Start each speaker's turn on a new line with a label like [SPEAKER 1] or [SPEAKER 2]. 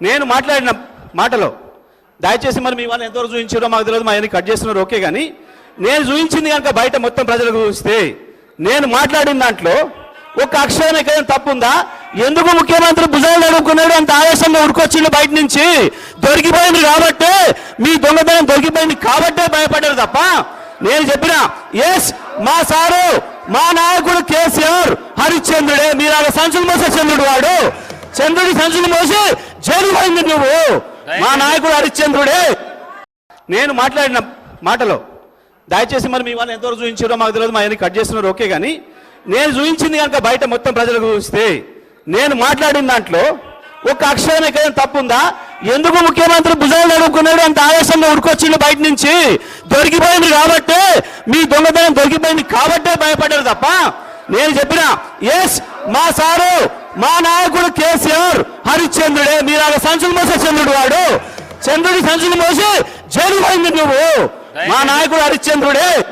[SPEAKER 1] నేను మాట్లాడిన మాటలో దయచేసి మరి మీ వాళ్ళు ఎంతవరకు చూపించారో మాకు తెలియదు మా అన్ని కట్ చేస్తున్నారు ఓకే కానీ నేను చూపించింది కనుక బయట మొత్తం ప్రజలకు చూస్తే నేను మాట్లాడిన దాంట్లో ఒక అక్షరం ఎక్కడ తప్పుందా? ఎందుకు ముఖ్యమంత్రి భుజాలు నడుపుకున్నాడు అంత ఆవేశంగా ఉడుకొచ్చిండు బయట నుంచి? దొరికిపోయింది కాబట్టి మీ దొంగతనం దొరికిపోయింది కాబట్టే భయపడ్డారు తప్ప నేను చెప్పిన ఎస్ మా సారు మా నాయకుడు కేసీఆర్ హరిశ్చంద్రుడే మీరు అలా సంచులు మోసే చంద్రుడు వాడు. చంద్రుడి సంచులు మోసి జైలు పోయింది నువ్వు. మా నాయకుడు హరిశ్చంద్రుడే. నేను మాట్లాడిన మాటలో దయచేసి మరి మీ వాళ్ళు ఎంతవరకు చూపించారో మాకు తెలియదు మా కట్ చేస్తున్నారు ఓకే కానీ నేను చూపించింది కనుక బయట మొత్తం ప్రజలకు చూపిస్తే నేను మాట్లాడిన దాంట్లో ఒక అక్షరం ఎక్కడ తప్పు ఉందా ఎందుకు ముఖ్యమంత్రి భుజాలు నడుపుకున్నాడు అంత ఆవేశంగా ఉడుకొచ్చిండు బయట నుంచి? దొరికిపోయింది కాబట్టి మీ దొంగతనం దొరికిపోయింది కాబట్టే భయపడ్డారు తప్ప నేను చెప్పిన ఎస్ మా సారు మా నాయకుడు కేసీఆర్ హరిశ్చంద్రుడే. మీరు అలా సంచులు మోసే చంద్రుడు వాడు. చంద్రుడి సంచులు మోసి జైలు పోయింది నువ్వు. మా నాయకుడు హరిశ్చంద్రుడే.